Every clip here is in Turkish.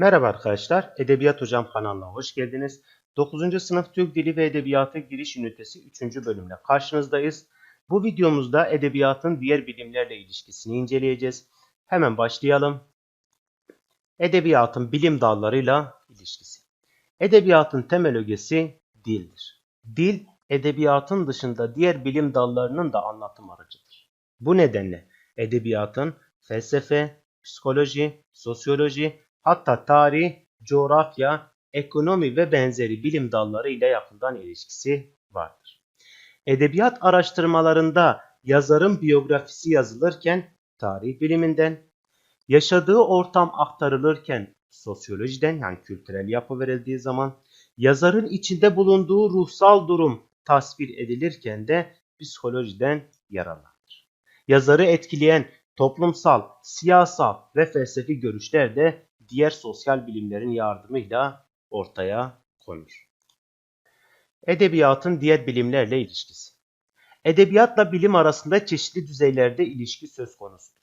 Merhaba arkadaşlar, Edebiyat Hocam kanalına hoş geldiniz. 9. sınıf Türk Dili ve Edebiyatı giriş ünitesi 3. bölümle karşınızdayız. Bu videomuzda edebiyatın diğer bilimlerle ilişkisini inceleyeceğiz. Hemen başlayalım. Edebiyatın bilim dallarıyla ilişkisi. Edebiyatın temel ögesi dildir. Dil, edebiyatın dışında diğer bilim dallarının da anlatım aracıdır. Bu nedenle edebiyatın felsefe, psikoloji, sosyoloji, hatta tarih, coğrafya, ekonomi ve benzeri bilim dalları ile yakından ilişkisi vardır. Edebiyat araştırmalarında yazarın biyografisi yazılırken tarih biliminden, yaşadığı ortam aktarılırken sosyolojiden yani kültürel yapı verildiği zaman, yazarın içinde bulunduğu ruhsal durum tasvir edilirken de psikolojiden yararlanır. Yazarı etkileyen toplumsal, siyasal ve felsefi görüşler de diğer sosyal bilimlerin yardımıyla ortaya konur. Edebiyatın diğer bilimlerle ilişkisi. Edebiyatla bilim arasında çeşitli düzeylerde ilişki söz konusudur.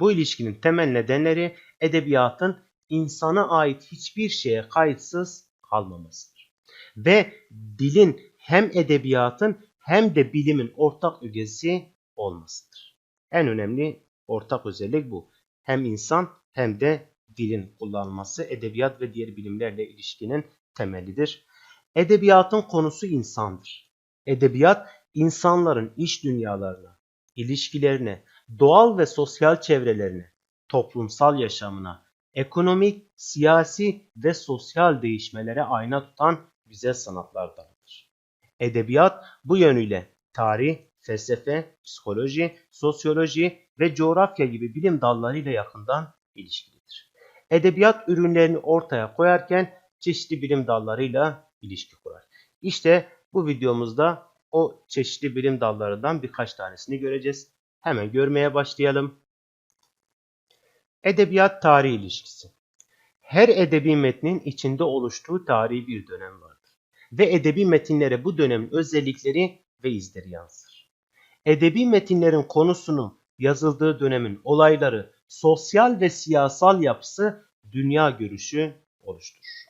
Bu ilişkinin temel nedenleri edebiyatın insana ait hiçbir şeye kayıtsız kalmamasıdır. Ve dilin hem edebiyatın hem de bilimin ortak ögesi olmasıdır. En önemli ortak özellik bu. Hem insan hem de dilin kullanılması edebiyat ve diğer bilimlerle ilişkinin temelidir. Edebiyatın konusu insandır. Edebiyat insanların iş dünyalarına, ilişkilerine, doğal ve sosyal çevrelerine, toplumsal yaşamına, ekonomik, siyasi ve sosyal değişmelere ayna tutan güzel sanatlar dalıdır. Edebiyat bu yönüyle tarih, felsefe, psikoloji, sosyoloji ve coğrafya gibi bilim dallarıyla yakından ilişkilidir. Edebiyat ürünlerini ortaya koyarken çeşitli bilim dallarıyla ilişki kurar. İşte bu videomuzda o çeşitli bilim dallarından birkaç tanesini göreceğiz. Hemen görmeye başlayalım. Edebiyat tarih ilişkisi. Her edebi metnin içinde oluştuğu tarihi bir dönem vardır. Ve edebi metinlere bu dönemin özellikleri ve izleri yansır. Edebi metinlerin konusunu, yazıldığı dönemin olayları, sosyal ve siyasal yapısı, dünya görüşü oluşturur.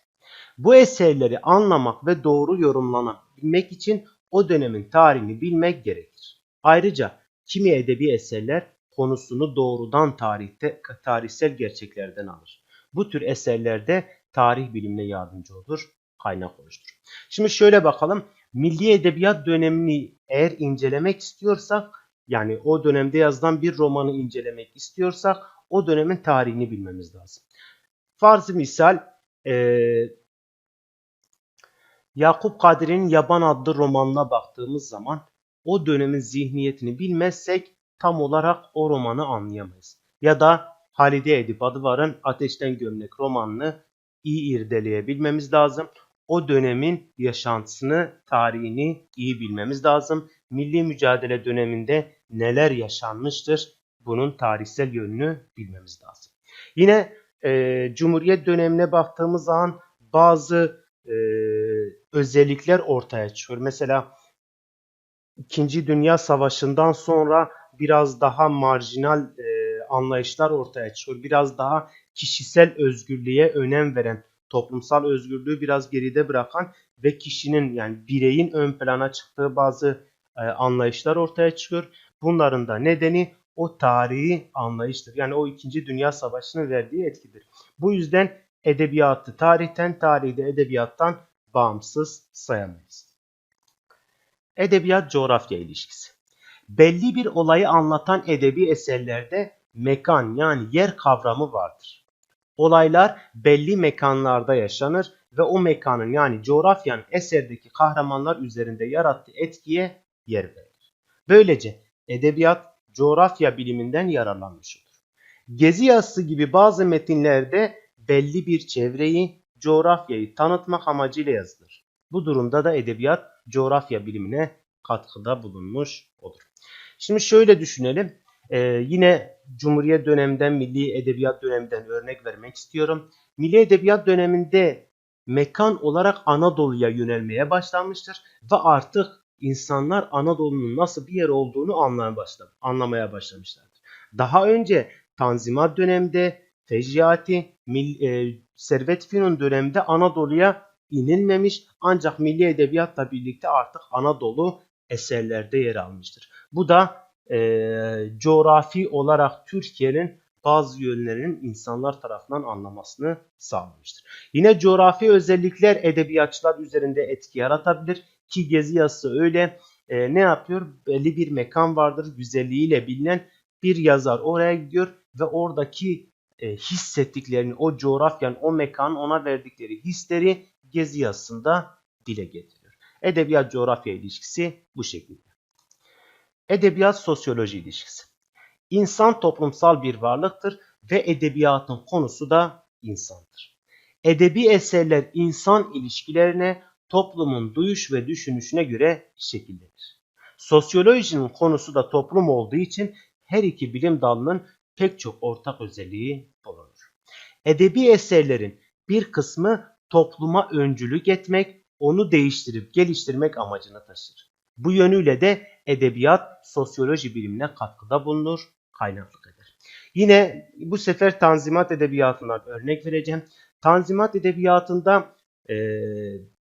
Bu eserleri anlamak ve doğru yorumlanabilmek için o dönemin tarihini bilmek gerekir. Ayrıca kimi edebi eserler konusunu doğrudan tarihte tarihsel gerçeklerden alır. Bu tür eserlerde tarih bilimine yardımcı olur, kaynak oluşturur. Şimdi şöyle bakalım. Milli edebiyat dönemini eğer incelemek istiyorsak, yani o dönemde yazılan bir romanı incelemek istiyorsak, o dönemin tarihini bilmemiz lazım. Farzı misal, e, Yakup Kadri'nin Yaban adlı romanına baktığımız zaman o dönemin zihniyetini bilmezsek tam olarak o romanı anlayamayız. Ya da Halide Edip Adıvar'ın Ateşten Gömlek romanını iyi irdeleyebilmemiz lazım. O dönemin yaşantısını, tarihini iyi bilmemiz lazım. Milli mücadele döneminde neler yaşanmıştır bunun tarihsel yönünü bilmemiz lazım. Yine e, Cumhuriyet dönemine baktığımız zaman bazı e, özellikler ortaya çıkıyor. Mesela İkinci Dünya Savaşı'ndan sonra biraz daha marjinal e, anlayışlar ortaya çıkıyor. Biraz daha kişisel özgürlüğe önem veren, toplumsal özgürlüğü biraz geride bırakan ve kişinin yani bireyin ön plana çıktığı bazı e, anlayışlar ortaya çıkıyor. Bunların da nedeni o tarihi anlayıştır. Yani o 2. Dünya Savaşı'nın verdiği etkidir. Bu yüzden edebiyatı tarihten, tarihi de edebiyattan bağımsız sayamayız. Edebiyat coğrafya ilişkisi. Belli bir olayı anlatan edebi eserlerde mekan yani yer kavramı vardır. Olaylar belli mekanlarda yaşanır ve o mekanın yani coğrafyanın eserdeki kahramanlar üzerinde yarattığı etkiye yer verir. Böylece edebiyat coğrafya biliminden yararlanmış olur. Gezi yazısı gibi bazı metinlerde belli bir çevreyi, coğrafyayı tanıtmak amacıyla yazılır. Bu durumda da edebiyat coğrafya bilimine katkıda bulunmuş olur. Şimdi şöyle düşünelim. Ee, yine Cumhuriyet döneminden, Milli Edebiyat döneminden örnek vermek istiyorum. Milli Edebiyat döneminde mekan olarak Anadolu'ya yönelmeye başlanmıştır ve artık insanlar Anadolu'nun nasıl bir yer olduğunu anlamaya, başlamışlardır. Daha önce Tanzimat döneminde Feciyati, e, Servet Fünun döneminde Anadolu'ya inilmemiş ancak milli edebiyatla birlikte artık Anadolu eserlerde yer almıştır. Bu da e, coğrafi olarak Türkiye'nin bazı yönlerinin insanlar tarafından anlamasını sağlamıştır. Yine coğrafi özellikler edebiyatçılar üzerinde etki yaratabilir ki Gezi yazısı öyle e, ne yapıyor? Belli bir mekan vardır güzelliğiyle bilinen bir yazar oraya gidiyor ve oradaki e, hissettiklerini o coğrafyanın o mekanın ona verdikleri hisleri Gezi yazısında dile getiriyor. Edebiyat coğrafya ilişkisi bu şekilde. Edebiyat sosyoloji ilişkisi. İnsan toplumsal bir varlıktır ve edebiyatın konusu da insandır. Edebi eserler insan ilişkilerine, toplumun duyuş ve düşünüşüne göre şekillenir. Sosyolojinin konusu da toplum olduğu için her iki bilim dalının pek çok ortak özelliği bulunur. Edebi eserlerin bir kısmı topluma öncülük etmek, onu değiştirip geliştirmek amacını taşır. Bu yönüyle de edebiyat sosyoloji bilimine katkıda bulunur, kaynaklık eder. Yine bu sefer Tanzimat Edebiyatı'ndan örnek vereceğim. Tanzimat Edebiyatı'nda e,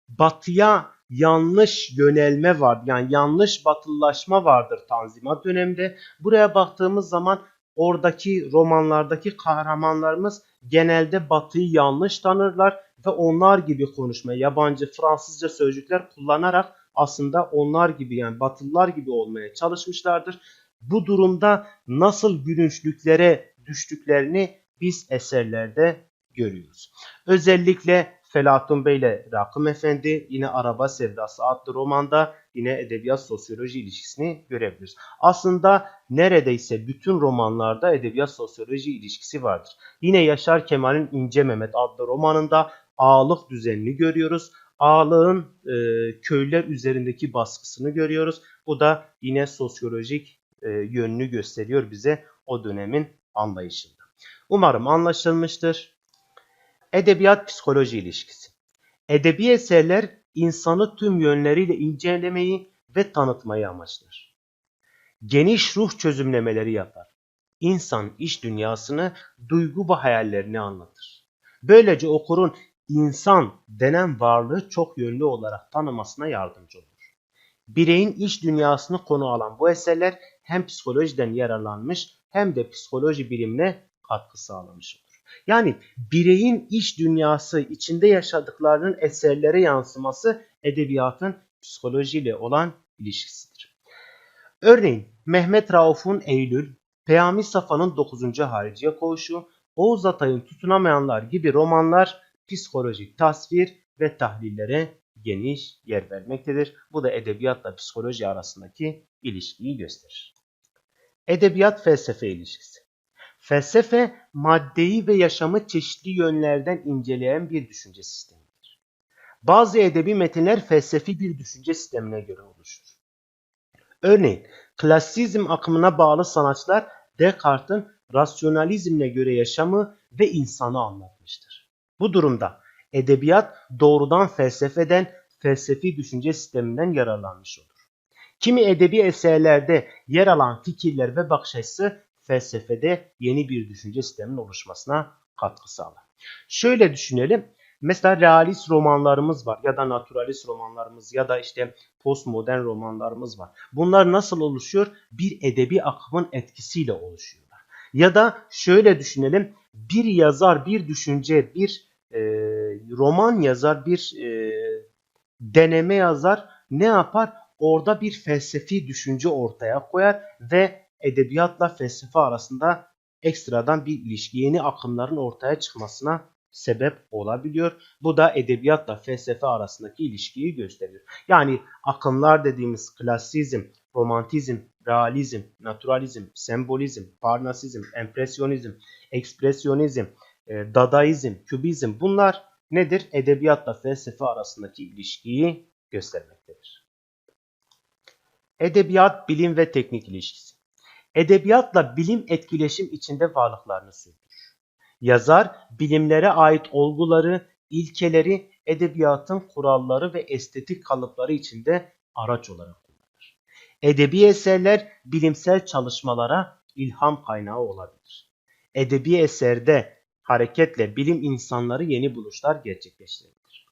batıya yanlış yönelme var. Yani yanlış batılılaşma vardır Tanzimat döneminde. Buraya baktığımız zaman oradaki romanlardaki kahramanlarımız genelde batıyı yanlış tanırlar ve onlar gibi konuşmaya, yabancı Fransızca sözcükler kullanarak aslında onlar gibi yani batılılar gibi olmaya çalışmışlardır. Bu durumda nasıl gülünçlüklere düştüklerini biz eserlerde görüyoruz. Özellikle Felatun Bey ile Rakım Efendi yine Araba Sevdası adlı romanda yine edebiyat sosyoloji ilişkisini görebiliriz. Aslında neredeyse bütün romanlarda edebiyat sosyoloji ilişkisi vardır. Yine Yaşar Kemal'in İnce Mehmet adlı romanında ağalık düzenini görüyoruz. Ağalığın e, köyler üzerindeki baskısını görüyoruz. Bu da yine sosyolojik e, yönünü gösteriyor bize o dönemin anlayışında. Umarım anlaşılmıştır. Edebiyat psikoloji ilişkisi. Edebi eserler insanı tüm yönleriyle incelemeyi ve tanıtmayı amaçlar. Geniş ruh çözümlemeleri yapar. İnsan iç dünyasını, duygu ve hayallerini anlatır. Böylece okurun insan denen varlığı çok yönlü olarak tanımasına yardımcı olur. Bireyin iç dünyasını konu alan bu eserler hem psikolojiden yararlanmış hem de psikoloji bilimine katkı sağlamış olur. Yani bireyin iç dünyası içinde yaşadıklarının eserlere yansıması edebiyatın psikolojiyle olan ilişkisidir. Örneğin Mehmet Rauf'un Eylül, Peyami Safa'nın 9. Hariciye Koğuşu, Oğuz Atay'ın Tutunamayanlar gibi romanlar psikolojik tasvir ve tahlillere geniş yer vermektedir. Bu da edebiyatla psikoloji arasındaki ilişkiyi gösterir. Edebiyat felsefe ilişkisi. Felsefe maddeyi ve yaşamı çeşitli yönlerden inceleyen bir düşünce sistemidir. Bazı edebi metinler felsefi bir düşünce sistemine göre oluşur. Örneğin klasizm akımına bağlı sanatçılar Descartes'in rasyonalizmle göre yaşamı ve insanı anlatmıştır. Bu durumda edebiyat doğrudan felsefeden, felsefi düşünce sisteminden yararlanmış olur. Kimi edebi eserlerde yer alan fikirler ve bakış açısı felsefede yeni bir düşünce sisteminin oluşmasına katkı sağlar. Şöyle düşünelim. Mesela realist romanlarımız var ya da naturalist romanlarımız ya da işte postmodern romanlarımız var. Bunlar nasıl oluşuyor? Bir edebi akımın etkisiyle oluşuyorlar. Ya da şöyle düşünelim. Bir yazar, bir düşünce, bir e, roman yazar, bir e, deneme yazar ne yapar? Orada bir felsefi düşünce ortaya koyar ve edebiyatla felsefe arasında ekstradan bir ilişki, yeni akımların ortaya çıkmasına sebep olabiliyor. Bu da edebiyatla felsefe arasındaki ilişkiyi gösteriyor. Yani akımlar dediğimiz klasizm, romantizm, realizm, naturalizm, sembolizm, parnasizm, empresyonizm, ekspresyonizm, e, dadaizm, kübizm bunlar nedir? Edebiyatla felsefe arasındaki ilişkiyi göstermektedir. Edebiyat, bilim ve teknik ilişkisi. Edebiyatla bilim etkileşim içinde varlıklarını sürdürür. Yazar, bilimlere ait olguları, ilkeleri, edebiyatın kuralları ve estetik kalıpları içinde araç olarak kullanır. Edebi eserler bilimsel çalışmalara ilham kaynağı olabilir. Edebi eserde hareketle bilim insanları yeni buluşlar gerçekleştirebilir.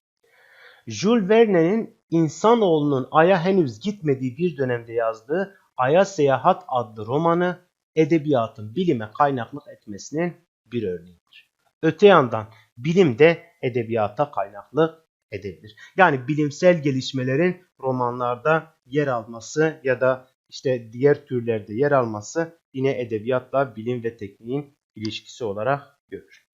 Jules Verne'nin insanoğlunun Ay'a henüz gitmediği bir dönemde yazdığı Ay'a Seyahat adlı romanı edebiyatın bilime kaynaklık etmesinin bir örneğidir. Öte yandan bilim de edebiyata kaynaklık edebilir. Yani bilimsel gelişmelerin romanlarda yer alması ya da işte diğer türlerde yer alması yine edebiyatla bilim ve tekniğin ilişkisi olarak görür.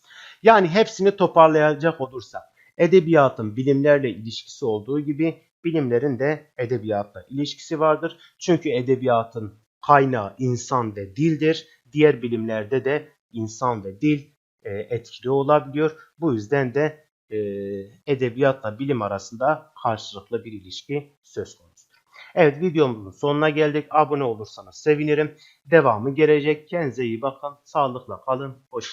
Yani hepsini toparlayacak olursak edebiyatın bilimlerle ilişkisi olduğu gibi bilimlerin de edebiyatla ilişkisi vardır. Çünkü edebiyatın kaynağı insan ve dildir. Diğer bilimlerde de insan ve dil e, etkili olabiliyor. Bu yüzden de e, edebiyatla bilim arasında karşılıklı bir ilişki söz konusudur. Evet videomuzun sonuna geldik. Abone olursanız sevinirim. Devamı gelecek. Kendinize iyi bakın. Sağlıkla kalın. Hoşçakalın.